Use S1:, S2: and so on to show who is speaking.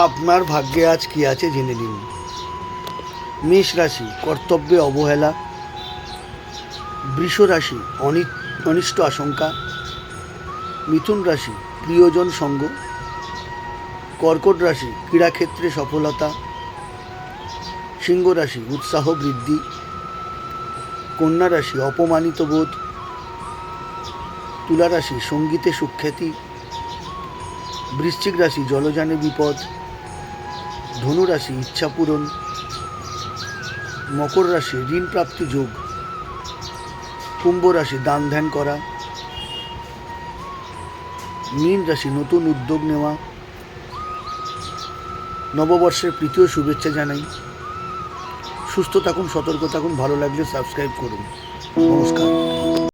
S1: আপনার ভাগ্যে আজ কি আছে জেনে নিন। মেষ রাশি, কর্তব্যে অবহেলা। বৃষ রাশি, অনি- অনিষ্ট আশঙ্কা। মিথুন রাশি, প্রিয়জন সঙ্গ। কর্কট রাশি, ক্রীড়াক্ষেত্রে সফলতা। সিংহ রাশি, উৎসাহ বৃদ্ধি। কন্যা রাশি, অপমানিত বোধ। তুলা রাশি, সঙ্গীতে সুখ্যাতি। বৃশ্চিক রাশি, জলযানে বিপদ। ধনু রাশি ইচ্ছা পূরণ, মকর রাশি ঋণ প্রাপ্তি যোগ, কুম্ভ রাশি দান ধ্যান করা, মীন রাশি নতুন উদ্যোগ নেওয়া, নববর্ষের প্রীতীয় শুভেচ্ছা জানাই। সুস্থ থাকুন, সতর্ক থাকুন, ভালো লাগলে সাবস্ক্রাইব করুন। নমস্কার।